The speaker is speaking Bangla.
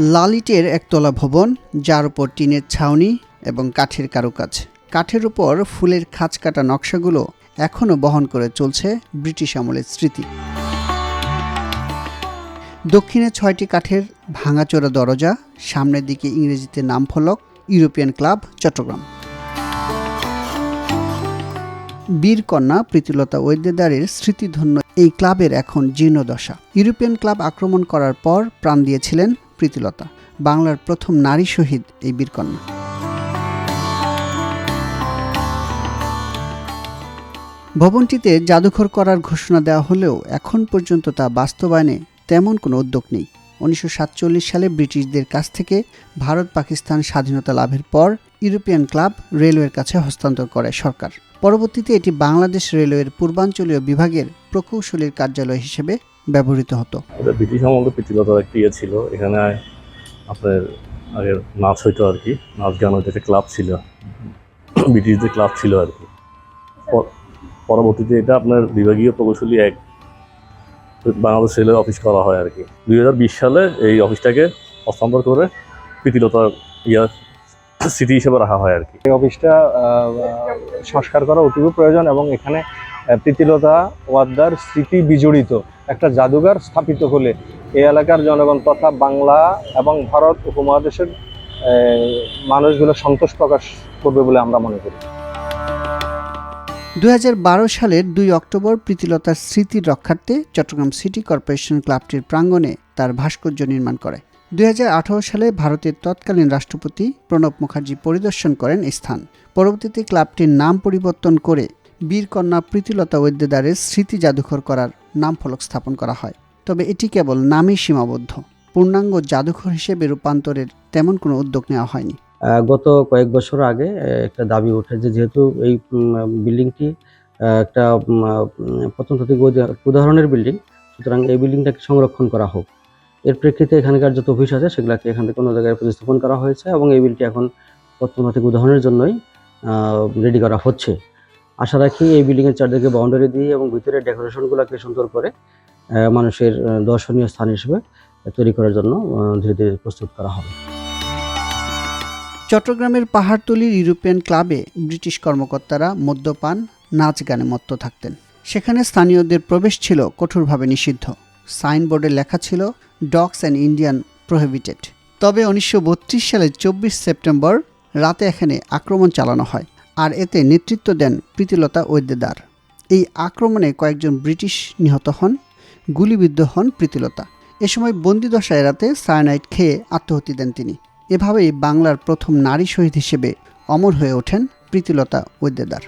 লালিটের একতলা ভবন, যার উপর টিনের ছাউনি এবং কাঠের কারুকাজ। কাঠের উপর ফুলের খাঁজ কাটা নকশাগুলো এখনও বহন করে চলছে ব্রিটিশ আমলের স্মৃতি। দক্ষিণে ছয়টি কাঠের ভাঙাচোরা দরজা, সামনের দিকে ইংরেজিতে নাম ফলক ইউরোপিয়ান ক্লাব, চট্টগ্রাম। বীরকন্যা প্রীতিলতা ওয়েদ্দেদারের স্মৃতিধন্য এই ক্লাবের এখন জীর্ণদশা। ইউরোপিয়ান ক্লাব আক্রমণ করার পর প্রাণ দিয়েছিলেন প্রীতিলতা, বাংলার প্রথম নারী শহীদ এই বীরকন্যা। ভবনটিতে জাদুঘর করার ঘোষণা দেওয়া হলেও এখন পর্যন্ত তা বাস্তবায়নে তেমন কোনো উদ্যোগ নেই। উনিশশো সাতচল্লিশ সালে ব্রিটিশদের কাছ থেকে ভারত পাকিস্তান স্বাধীনতা লাভের পর ইউরোপিয়ান ক্লাব রেলওয়ের কাছে হস্তান্তর করে সরকার। পরবর্তীতে এটি বাংলাদেশ রেলওয়ের পূর্বাঞ্চলীয় বিভাগের প্রকৌশলীর কার্যালয় হিসেবে ব্যবহৃত হতো। এটা ব্রিটিশ আমলে প্রীতিলতার একটা ইয়ে ছিল এখানে আপনার আগে নাচ হইতো আর কি নাচ গান হইতো একটা ক্লাব ছিল। ব্রিটিশদের ক্লাব ছিল আর কি। পরবর্তীতে এটা আপনার বিভাগীয় প্রকৌশলী এক বাংলাদেশ রেলের অফিস করা হয় আর কি। দুই হাজার বিশ সালে এই অফিসটাকে হস্তান্তর করে প্রীতিলতার ইয়া স্মৃতি হিসেবে রাখা হয় আর কি। এই অফিসটা সংস্কার করা অতীব প্রয়োজন এবং এখানে প্রীতিলতা ওয়াদ্দার স্মৃতি বিজড়িত। একটা জাদুঘর স্থাপিত হলে এই এলাকার জনগণ তথা বাংলা এবং ভারত উপমহাদেশের মানুষগুলো সন্তোষ প্রকাশ করবে বলে আমরা মনে করি। দু সালের দুই অক্টোবর প্রীতিলতার স্মৃতির রক্ষার্থে চট্টগ্রাম সিটি কর্পোরেশন ক্লাবটির প্রাঙ্গণে তার ভাস্কর্য নির্মাণ করে। দুই হাজার আঠারো সালে ভারতের তৎকালীন রাষ্ট্রপতি প্রণব মুখার্জি পরিদর্শন করেন স্থান। পরবর্তীতে ক্লাবটির নাম পরিবর্তন করে বীরকন্যা প্রীতিলতা ওয়েদ্দেদারের স্মৃতি জাদুঘর করার নাম ফলক স্থাপন করা হয়। তবে এটি কেবল নামই সীমাবদ্ধ। পূর্ণাঙ্গ জাদুঘর হিসেবে রূপান্তরের তেমন কোনো উদ্যোগ নেওয়া হয়নি। গত কয়েক বছর আগে একটা দাবি ওঠে যে যেহেতু এই বিল্ডিংটি একটা প্রত্নতাত্ত্বিক উদা- উদাহরণের বিল্ডিং, সুতরাং এই বিল্ডিংটাকে সংরক্ষণ করা হোক। এর প্রেক্ষিতে এখানকার যত অফিস আছে, সেগুলোকে এখান থেকে কোনো জায়গায় প্রতিস্থাপন করা হয়েছে এবং এই বিলটি এখন প্রত্নতাত্ত্বিক উদাহরণের জন্যই রেডি করা হচ্ছে। আশা রাখি এই বিল্ডিংয়ের চারদিকে বাউন্ডারি দিয়ে এবং ভিতরে ডেকোরেশনগুলোকে সুন্দর করে মানুষের দর্শনীয় স্থান হিসেবে তৈরি করার জন্য ধীরে ধীরে প্রস্তুত করা হবে। চট্টগ্রামের পাহাড়তলির ইউরোপিয়ান ক্লাবে ব্রিটিশ কর্মকর্তারা মদ্যপান, নাচ গানে মত্ত থাকতেন। সেখানে স্থানীয়দের প্রবেশ ছিল কঠোরভাবে নিষিদ্ধ। সাইনবোর্ডে লেখা ছিল ডগস অ্যান্ড ইন্ডিয়ান প্রহিবিটেড তবে উনিশশো বত্রিশ সালের চব্বিশ সেপ্টেম্বর রাতে এখানে আক্রমণ চালানো হয়। আর এতে নেতৃত্ব দেন প্রীতিলতা ওয়েদ্দেদার এই আক্রমণে কয়েকজন ব্রিটিশ নিহত হন, গুলিবিদ্ধ হন প্রীতিলতা। এ সময় বন্দিদশা এড়াতে সায়ানাইট খেয়ে আত্মহতি দেন তিনি। এভাবেই বাংলার প্রথম নারী শহীদ হিসেবে অমর হয়ে ওঠেন প্রীতিলতা ওয়েদ্দেদার